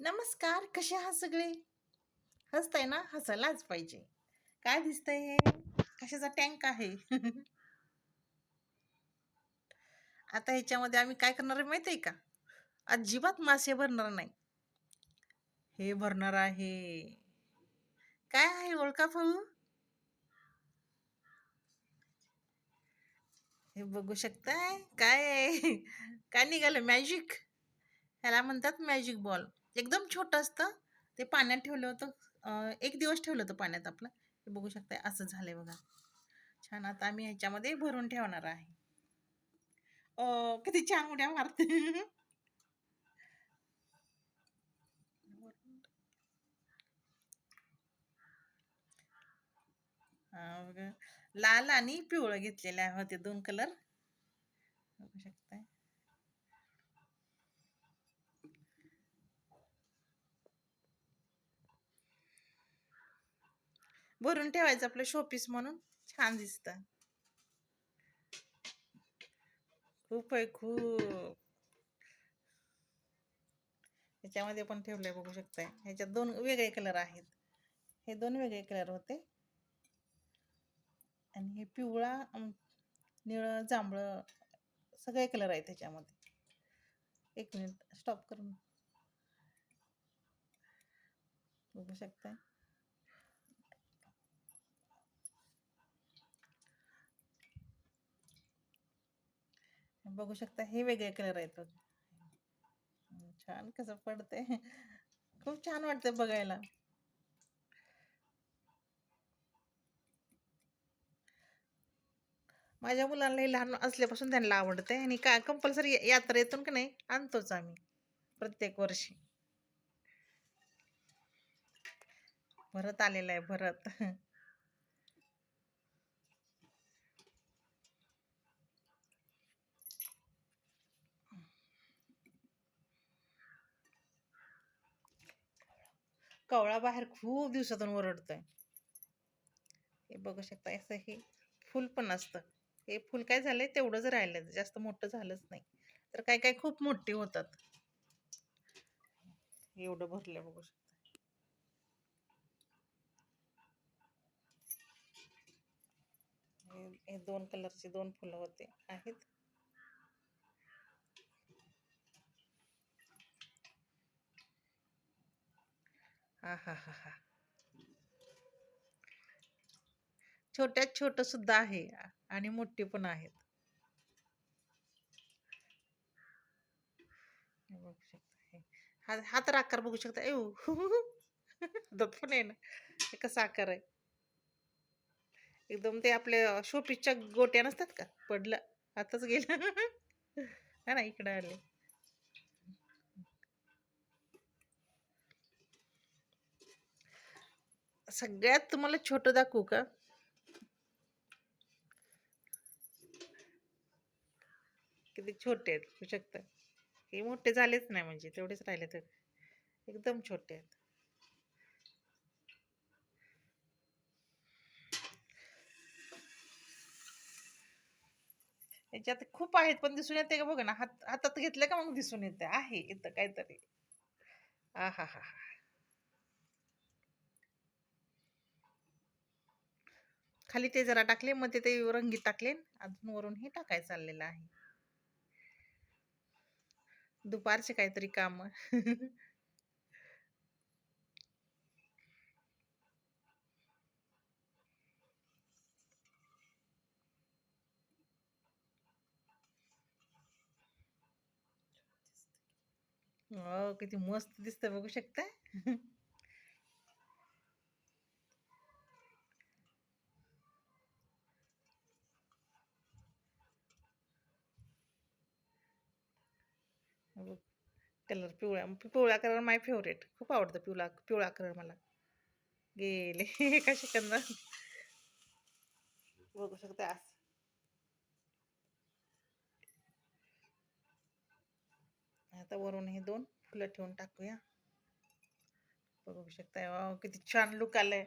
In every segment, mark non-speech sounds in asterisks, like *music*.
नमस्कार कसे आहात सगळे? हसताय ना? हसायलाच पाहिजे. काय दिसतंय? हे कशाचा टँक आहे? *laughs* आता ह्याच्यामध्ये आम्ही काय करणार आहे माहिती आहे का? अजिबात मासे भरणार नाही. हे भरणार आहे. काय आहे ओळखा भाऊ हे बघू शकताय? काय *laughs* काय निघालं? मॅजिक ह्याला म्हणतात मॅजिक बॉल एकदम छोटं असतं. ते पाण्यात ठेवलं होतं. एक दिवस ठेवलं होतं पाण्यात आपलं. हे बघू शकताय असं झालंय बघा. छान आता आम्ही ह्याच्यामध्ये भरून ठेवणार आहे. ओ किती छान उड्या मारते? हा, लाल आणि पिवळं घेतलेले होते दोन कलर बघू शकताय भरून ठेवायचं आपलं शोपीस म्हणून. छान दिसतं. खूप आहे खूप. याच्यामध्ये पण ठेवलंय बघू शकताय. ह्याच्यात दोन वेगळे कलर आहेत. हे दोन वेगळे कलर होते. आणि हे पिवळा निळं जांभळं सगळे कलर आहेत त्याच्यामध्ये. एक मिनिट स्टॉप करून. बघू शकताय. बघू शकता हे वेगळे कलर आहेत बघ. छान कसं पडते खूप छान वाटतं बघायला. माझ्या मुलांना लहान असल्यापासून त्यांना आवडते आणि का कंपल्सरी यात्रा येतून की नाही आणतोच आम्ही प्रत्येक वर्षी. भरत आलेला आहे भरत. कवळा बाहेर खूप दिवसातून ओरडतोय. हे बघू शकता असं हे फुल पण असतं. हे फुल काय झालंय तेवढंच राहिलं जास्त मोठं झालंच नाही. तर काय काय खूप मोठे होतात. एवढं भरलं बघू शकता. हे- हे दोन कलरचे दोन फुलं होते. आहेत. हा हा हा हा. छोट्यात छोट सुद्धा आहे आणि मोठी पण आहेत. बघू शकता हा. हा तर आकार बघू शकता. येऊ दत पण आहे ना. कसा आकार आहे. एकदम ते आपले शोपीसच्या गोट्या नसतात का? पडलं. आताच गेलं. हा ना इकडे आले. सगळ्यात तुम्हाला छोटं दाखवू का? किती छोटे आहेत होऊ शकतं. हे मोठे झालेच नाही म्हणजे तेवढेच राहिले तर. एकदम छोटे आहेत. याच्यात खूप आहेत पण दिसून येते का? बघ ना हात हातात घेतलं का मग दिसून येते. आहे इथं काहीतरी. आ हा हा खाली ते जरा टाकले मग ते ते रंगीत टाकले अजून वरून हे टाकायचं चाललेलं आहे. दुपारचे काहीतरी काम. हो, किती मस्त दिसतं बघू शकता कलर पिवळा पिवळा कलर माय फेवरेट खूप आवडतं पिवळा पिवळा कलर मला. गेले. *laughs* एका सेकंदात बघू शकता असं. आता वरून हे दोन फुलं ठेवून टाकूया. बघू शकता किती छान लुक आलंय.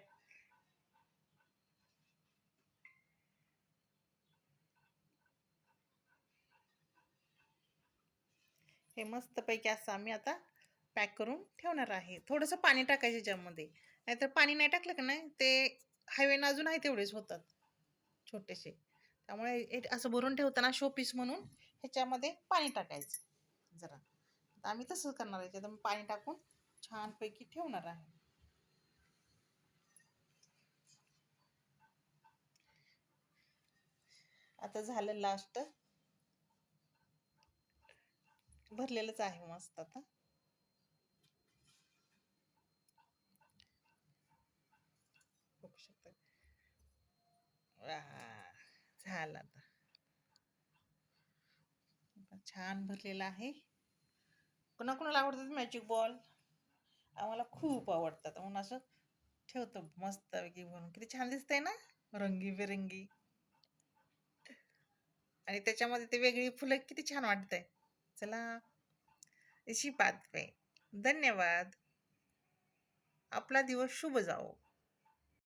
हे मस्तपैकी असं आम्ही आता पॅक करून ठेवणार आहे. थोडंसं पाणी टाकायचं याच्यामध्ये. नाहीतर पाणी नाही टाकलं का नाही ते हायवेनं अजून आहे तेवढेच होतात. छोटेसे. त्यामुळे असं भरून ठेवताना शो पीस म्हणून ह्याच्यामध्ये पाणी टाकायचं. जरा. आम्ही तसंच करणार आहे. त्यात पाणी टाकून छानपैकी ठेवणार आहे. आता झालं लास्ट भरलेलंच आहे मस्त आता. बघू शकता. झालं आता. छान भरलेलं आहे. कोणाकोणाला आवडतात मॅजिक बॉल आम्हाला खूप आवडतात. म्हणून असं ठेवतो मस्तपैकी भरून किती छान दिसतंय ना? रंगीबेरंगी आणि त्याच्यामध्ये ते वेगळी फुलं किती छान वाटतंय. चला. अशी बात पे. धन्यवाद. आपला दिवस शुभ जाओ